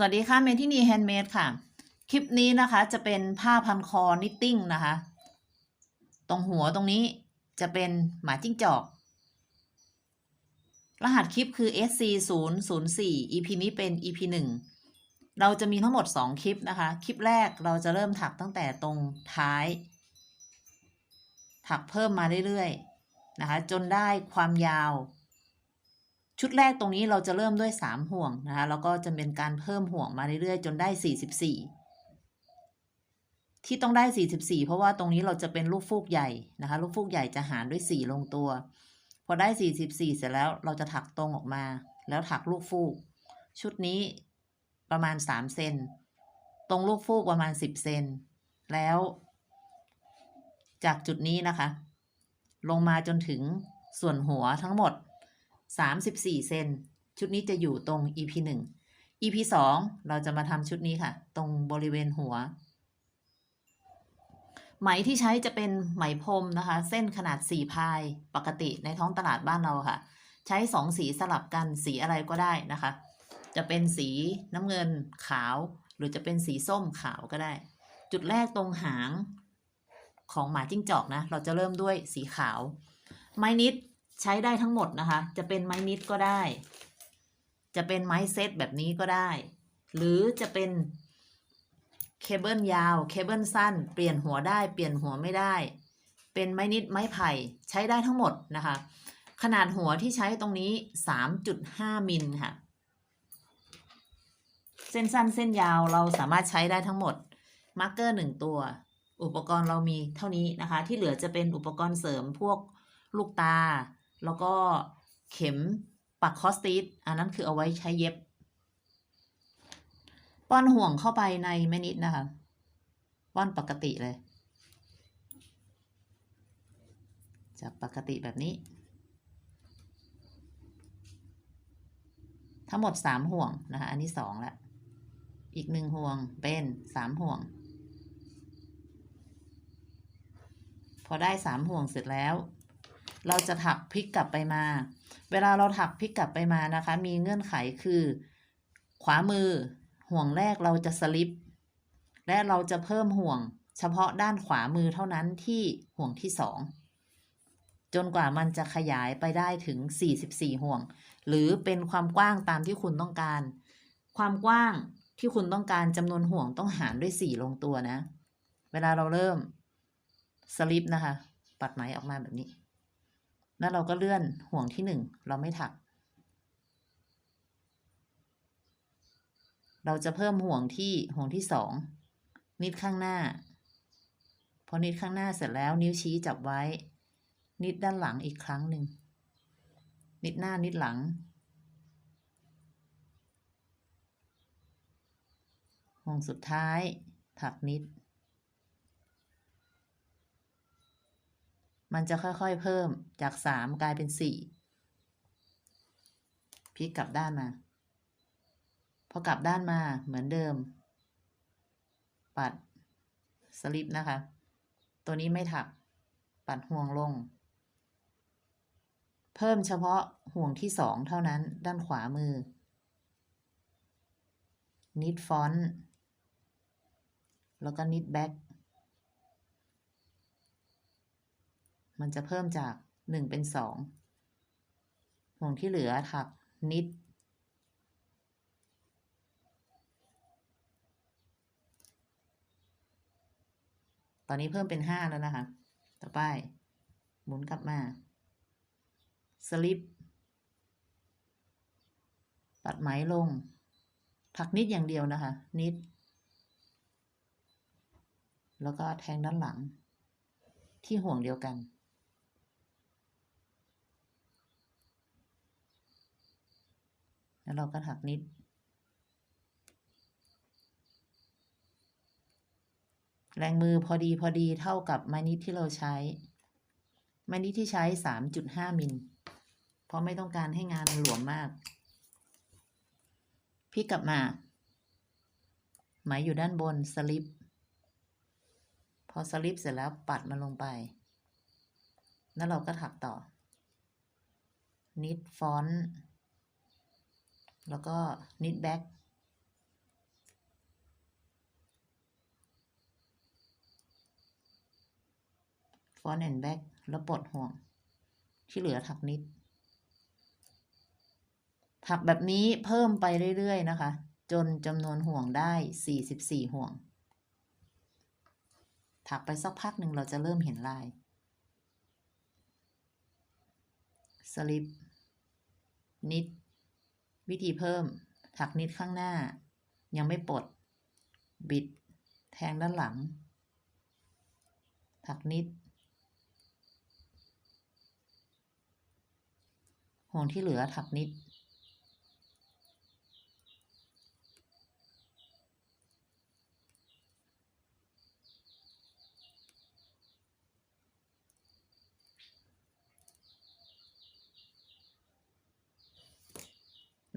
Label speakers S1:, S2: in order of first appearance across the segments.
S1: สวัสดีค่ะเมที่นีแฮนด์เมดค่ะ คลิปนี้นะคะจะเป็นผ้าพันคอนิตติ้งนะคะ ตรงหัวตรงนี้จะเป็นหมาจิ้งจอก รหัสคลิปคือ SC 0 0 4 EP นี้เป็น EP 1 เราจะมีทั้งหมด 2 คลิปนะคะ คลิปแรกเราจะเริ่มถักตั้งแต่ตรงท้าย ถักเพิ่มมาเรื่อยๆนะคะ จนได้ความยาว ชุดแรกตรงนี้เราจะเริ่มด้วย 3 ห่วงนะคะแล้วก็จะเป็นการเพิ่มห่วงมาเรื่อยๆ จนได้ 44 ที่ต้องได้ 44 เพราะว่าตรงนี้เราจะเป็นลูกฟูกใหญ่นะคะ ลูกฟูกใหญ่จะหารด้วย 4 ลงตัว พอได้ 44 เสร็จแล้วเราจะถักตรงออกมา แล้วถักลูกฟูก ชุดนี้ประมาณ 3 เซนตรงลูกฟูกประมาณ 10 เซนแล้ว จากจุดนี้นะคะ ลงมาจนถึงส่วนหัวทั้งหมด 34 เซน ชุดนี้จะอยู่ตรง EP 1 EP 2 เราจะมาทำชุดนี้ค่ะ ตรงบริเวณหัว ไหมที่ใช้จะเป็นไหมพรมนะคะ เส้นขนาด 4 พาย ปกติในท้องตลาดบ้านเราค่ะ ใช้ 2 สีสลับกัน สีอะไรก็ได้นะคะ จะเป็นสีน้ำเงินขาว หรือจะเป็นสีส้มขาวก็ได้ จุดแรกตรงหางของหมาจิ้งจอกนะ เราจะเริ่มด้วยสีขาว ไม้นิด ใช้ได้ทั้งหมดนะคะ จะเป็นไม้นิดก็ได้ จะเป็นไม้เซตแบบนี้ก็ได้ หรือจะเป็นเคเบิลยาว เคเบิลสั้น เปลี่ยนหัวได้ เปลี่ยนหัวไม่ได้ เป็นไม้นิดไม้ไผ่ใช้ได้ทั้งหมดนะคะ ขนาดหัวที่ใช้ตรงนี้ 3.5 มิลค่ะ เส้นสั้นเส้นยาวเราสามารถใช้ได้ทั้งหมด มาร์กเกอร์หนึ่งตัว อุปกรณ์เรามีเท่านี้นะคะ ที่เหลือจะเป็นอุปกรณ์เสริมพวกลูกตา แล้วก็เข็มปักคอสติสอันนั้นคือเอาไว้ใช้เย็บ ป้อนห่วงเข้าไปในแม่นิดนะคะ ป้อนปกติเลยจะปกติแบบนี้ ทั้งหมดสามห่วงนะคะ อันนี้สองละ อีกหนึ่งห่วงเป็นสามห่วง พอได้สามห่วงเสร็จแล้ว เราจะถักพลิกกลับไปมา เวลาเราถักพลิกกลับไปมานะคะ มีเงื่อนไขคือ ขวามือ ห่วงแรกเราจะสลิป และเราจะเพิ่มห่วง เฉพาะด้านขวามือเท่านั้นที่ห่วงที่สองจนกว่ามันจะขยายไปได้ถึง 44 ห่วง หรือเป็นความกว้างตามที่คุณต้องการ ความกว้างที่คุณต้องการจำนวนห่วงต้องหารด้วย 4 ลงตัวนะ เวลาเราเริ่มสลิปนะคะ ปัดไหมออกมาแบบนี้ แล้วเราก็เลื่อนห่วงที่หนึ่งเราไม่ถัก เราจะเพิ่มห่วงที่ห่วงที่สองนิดข้างหน้า พอนิดข้างหน้าเสร็จแล้วนิ้วชี้จับไว้ นิดด้านหลังอีกครั้งหนึ่ง นิดหน้านิดหลัง ห่วงสุดท้ายถักนิด มันจะค่อยๆเพิ่มจากสามกลายเป็นสี่พลิกกลับด้านมา พอกลับด้านมาเหมือนเดิม ปัดสลิปนะคะ ตัวนี้ไม่ถัก ปัดห่วงลง เพิ่มเฉพาะห่วงที่สองเท่านั้นด้านขวามือ นิดฟอนต์แล้วก็นิดแบ็ก มันจะเพิ่มจากหนึ่งเป็นสองห่วงที่เหลือถักนิด ตอนนี้เพิ่มเป็นห้าแล้วนะคะ ต่อไป หมุนกลับมาสลิปปัดไหมลง ถักนิดอย่างเดียวนะคะ นิด แล้วก็แทงด้านหลัง ที่ห่วงเดียวกัน แล้วเราก็ถักนิด แรงมือพอดีพอดีเท่ากับไม้นิดที่เราใช้ ไม้นิดที่ใช้ 3.5 มิล เพราะไม่ต้องการให้งานหลวมมากพลิกกลับมา ไหมอยู่ด้านบนสลิป พอสลิปเสร็จแล้วปัดมันลงไป แล้วเราก็ถักต่อนิดฟอนต์ แล้วก็นิดแบ็กฟอนแอนแบ็กแล้วปลดห่วง ที่เหลือถักนิด ถักแบบนี้เพิ่มไปเรื่อย ๆ นะคะ จนจำนวนห่วงได้ 44 ห่วง ถักไปสักพักหนึ่งเราจะเริ่มเห็นลายสลิปนิด วิธีเพิ่ม ถักนิดข้างหน้า ยังไม่ปลด บิด แทงด้านหลัง ถักนิด ห่วงที่เหลือถักนิด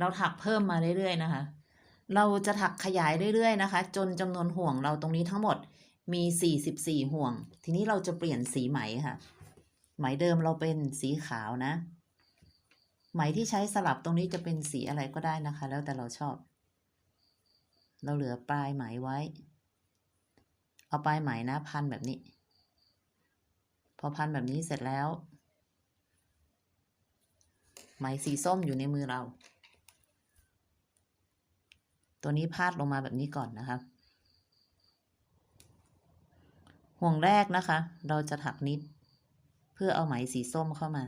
S1: เราถักเพิ่มมาเรื่อยๆนะคะ เราจะถักขยายเรื่อยๆนะคะ จนจำนวนห่วงเราตรงนี้ทั้งหมดมี 44 ห่วง ทีนี้เราจะเปลี่ยนสีไหมค่ะ ไหมเดิมเราเป็นสีขาวนะ ไหมที่ใช้สลับตรงนี้จะเป็นสีอะไรก็ได้นะคะ แล้วแต่เราชอบ เราเหลือปลายไหมไว้ เอาปลายไหมนะพันแบบนี้ พอพันแบบนี้เสร็จแล้ว ไหมสีส้มอยู่ในมือเรา ตัวนี้พาดลงมาแบบนี้ก่อนนะคะ ห่วงแรกนะคะ เราจะถักนิด เพื่อเอาไหมสีส้มเข้ามา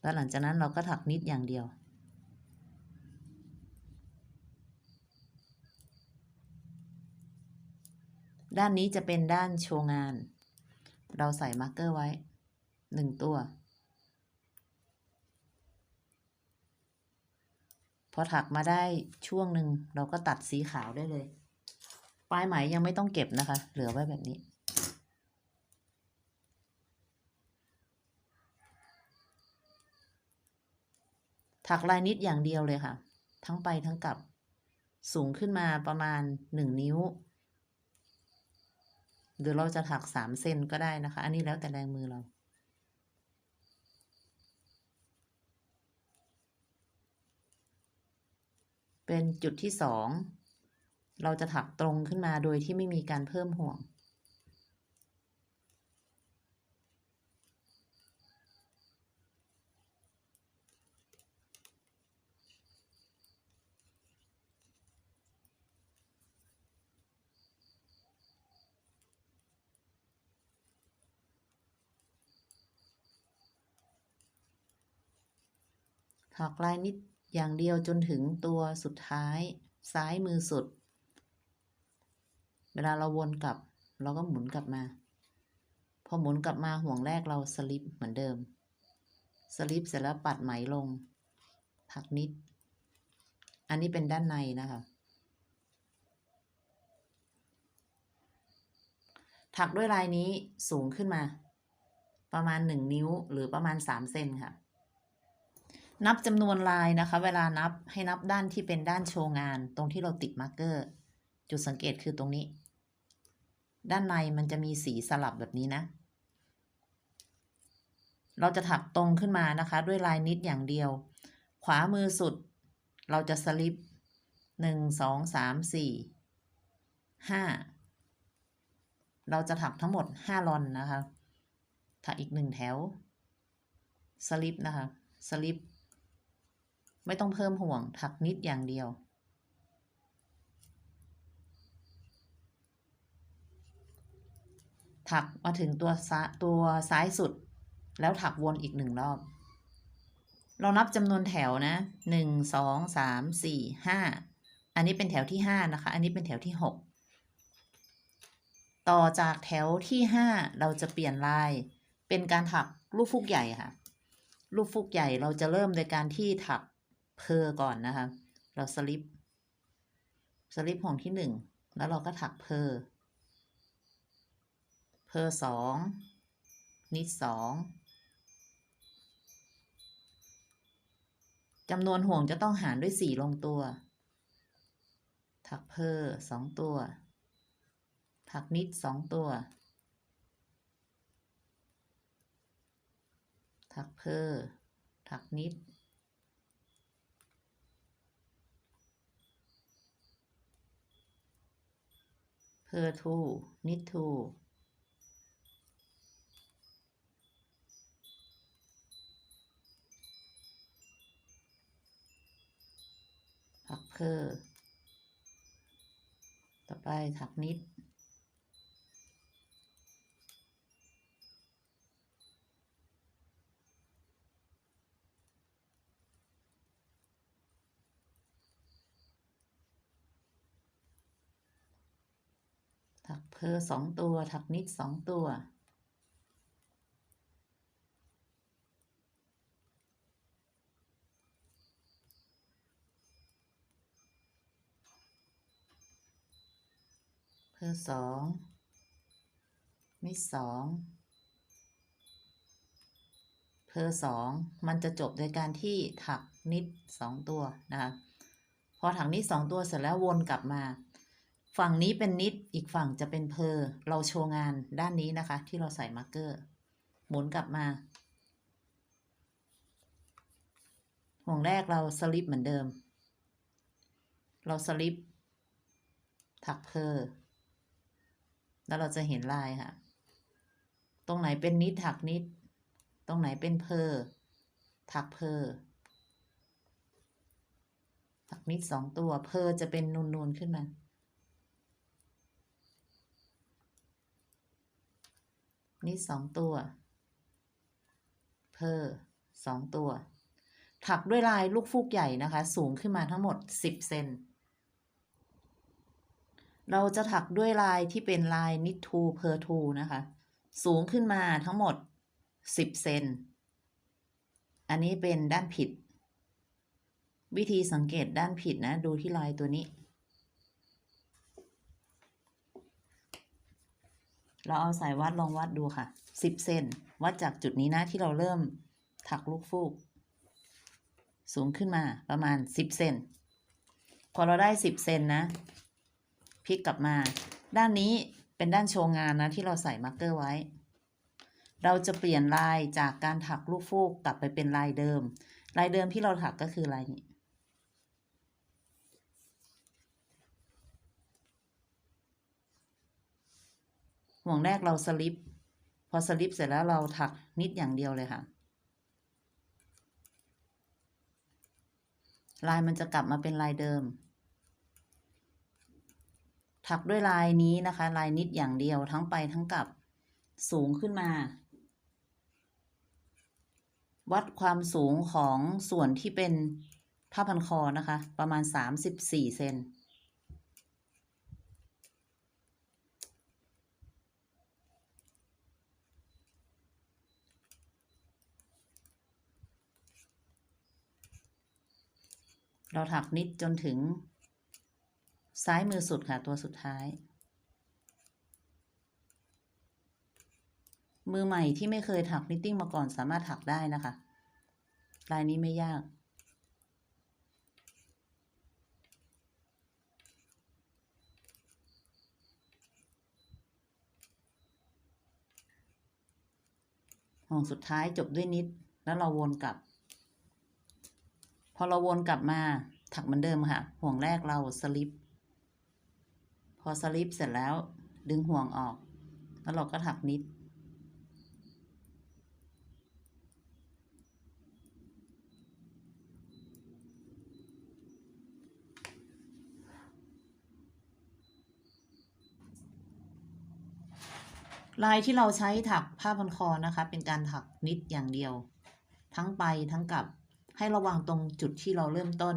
S1: แล้วหลังจากนั้นเราก็ถักนิดอย่างเดียว ด้านนี้จะเป็นด้านโชว์งาน เราใส่มาร์กเกอร์ไว้หนึ่งตัว พอถักมาได้ช่วงหนึ่งเราก็ตัดสีขาวได้เลย ปลายไหมยังไม่ต้องเก็บนะคะ เหลือไว้แบบนี้ ถักลายนิดอย่างเดียวเลยค่ะ ทั้งไปทั้งกลับ สูงขึ้นมาประมาณหนึ่งนิ้ว หรือเราจะถักสามเซนก็ได้นะคะ อันนี้แล้วแต่แรงมือเรา เป็นจุดที่สองเราจะถักตรงขึ้นมาโดยที่ไม่มีการเพิ่มห่วง ถักลายนิด อย่างเดียวจนถึงตัวสุดท้ายซ้ายมือสุด เวลาเราวนกลับ เราก็หมุนกลับมา พอหมุนกลับมาห่วงแรกเราสลิปเหมือนเดิม สลิปเสร็จแล้วปัดไหมลงถักนิด อันนี้เป็นด้านในนะคะ ถักด้วยลายนี้สูงขึ้นมา ประมาณหนึ่งนิ้วหรือประมาณสามเซนค่ะ นับจำนวนลายนะคะ เวลานับให้นับด้านที่เป็นด้านโชว์งาน ตรงที่เราติดมาร์กเกอร์ จุดสังเกตคือตรงนี้ ด้านในมันจะมีสีสลับแบบนี้นะ เราจะถักตรงขึ้นมานะคะ ด้วยลายนิดอย่างเดียว ขวามือสุด เราจะสลิปหนึ่งสองสามสี่ห้าเราจะถักทั้งหมดห้าลอนนะคะ ถักอีกหนึ่งแถวสลิปนะคะสลิป ไม่ต้องเพิ่มห่วงถักนิดอย่างเดียว ถักมาถึงตัวซ้าตัวซ้ายสุด แล้วถักวนอีกหนึ่งรอบ เรานับจำนวนแถวนะหนึ่งสองสามสี่ห้าอันนี้เป็นแถวที่ห้านะคะ อันนี้เป็นแถวที่หกต่อจากแถวที่ห้าเราจะเปลี่ยนลาย เป็นการถักลูกฟุกใหญ่ค่ะ ลูกฟุกใหญ่เราจะเริ่มโดยการที่ถัก เพอก่อนนะคะ เราสลิป สลิปห่วงที่หนึ่ง แล้วเราก็ถักเพอ เพอสอง นิดสองจำนวนห่วงจะต้องหารด้วยสี่ลงตัว ถักเพอสองตัว ถักนิดสองตัว ถักเพอถักนิด her to need to ผักเพอต่อไปถักนิด เพอสองตัวถักนิดสองตัวเพอสองนิดสองเพอสองมันจะจบโดยการที่ถักนิดสองตัวนะคะพอถักนิดสองตัวเสร็จแล้ววนกลับมา ฝั่งนี้เป็นนิด อีกฝั่งจะเป็นเพอเราโชว์งานด้านนี้นะคะ ที่เราใส่มาร์เกอร์ หมุนกลับมา ห่วงแรกเราสลิปเหมือนเดิม เราสลิปถักเพอแล้วเราจะเห็นลายค่ะ ตรงไหนเป็นนิดถักนิด ตรงไหนเป็นเพอถักเพอถักนิดสองตัว เพอจะเป็นนูนๆขึ้นมา นิดสองตัว เพอสองตัว ถักด้วยลายลูกฟูกใหญ่นะคะ สูงขึ้นมาทั้งหมดสิบเซน เราจะถักด้วยลายที่เป็นลายนิดทูเพอทูนะคะ สูงขึ้นมาทั้งหมดสิบเซน อันนี้เป็นด้านผิด วิธีสังเกตด้านผิดนะ ดูที่ลายตัวนี้ เราเอาสายวัดลองวัดดูค่ะสิบเซนวัดจากจุดนี้นะที่เราเริ่มถักลูกฟูก สูงขึ้นมาประมาณสิบเซนพอเราได้สิบเซนนะพลิกกลับมา ด้านนี้เป็นด้านโชว์งานนะที่เราใส่มาร์กเกอร์ไว้ เราจะเปลี่ยนลายจากการถักลูกฟูกกลับไปเป็นลายเดิม ลายเดิมที่เราถักก็คือลายนี้ ห่วงแรกเราสลิป พอสลิปเสร็จแล้วเราถักนิดอย่างเดียวเลยค่ะ ลายมันจะกลับมาเป็นลายเดิม ถักด้วยลายนี้นะคะ ลายนิดอย่างเดียวทั้งไปทั้งกลับสูงขึ้นมา วัดความสูงของส่วนที่เป็นผ้าพันคอนะคะ ประมาณ 34 เซน เราถักนิดจนถึง ซ้ายมือสุดค่ะตัวสุดท้าย มือใหม่ที่ไม่เคยถักนิตติ้งมาก่อนสามารถถักได้นะคะลายนี้ไม่ยากห่วงสุดท้ายจบด้วยนิด แล้วเราวนกลับ อเราวนกลับมาถักเหมือนเดิมค่ะ ห่วงแรกเราสลิป พอสลิปเสร็จแล้ว ดึงห่วงออก แล้วเราก็ถักนิด ลายที่เราใช้ถักผ้าพันคอนะคะ เป็นการถักนิดอย่างเดียว ทั้งไปทั้งกลับ ให้ระวังตรงจุดที่เราเริ่มต้น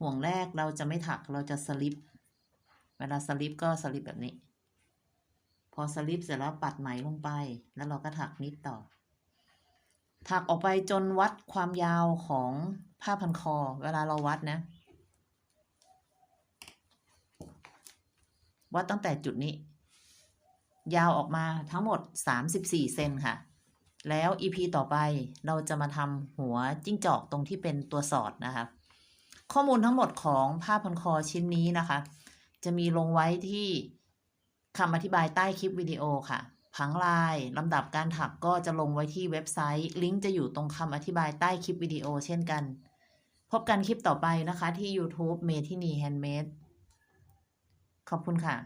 S1: ห่วงแรกเราจะไม่ถักเราจะสลิป เวลาสลิปก็สลิปแบบนี้ พอสลิปเสร็จแล้วปัดไหมลงไป แล้วเราก็ถักนิดต่อ ถักออกไปจนวัดความยาวของผ้าพันคอ เวลาเราวัดนะ วัดตั้งแต่จุดนี้ ยาวออกมาทั้งหมด 34 เซนค่ะ แล้ว EP ต่อไปเราจะมาทำหัวจิ้งจอกตรงที่เป็นตัวสอดนะคะ ข้อมูลทั้งหมดของผ้าพันคอชิ้นนี้นะคะ จะมีลงไว้ที่คำอธิบายใต้คลิปวิดีโอค่ะ ผังลายลำดับการถักก็จะลงไว้ที่เว็บไซต์ ลิงก์จะอยู่ตรงคำอธิบายใต้คลิปวิดีโอเช่นกัน พบกันคลิปต่อไปนะคะที่ YouTube เมทินีแฮนด์เมดขอบคุณค่ะ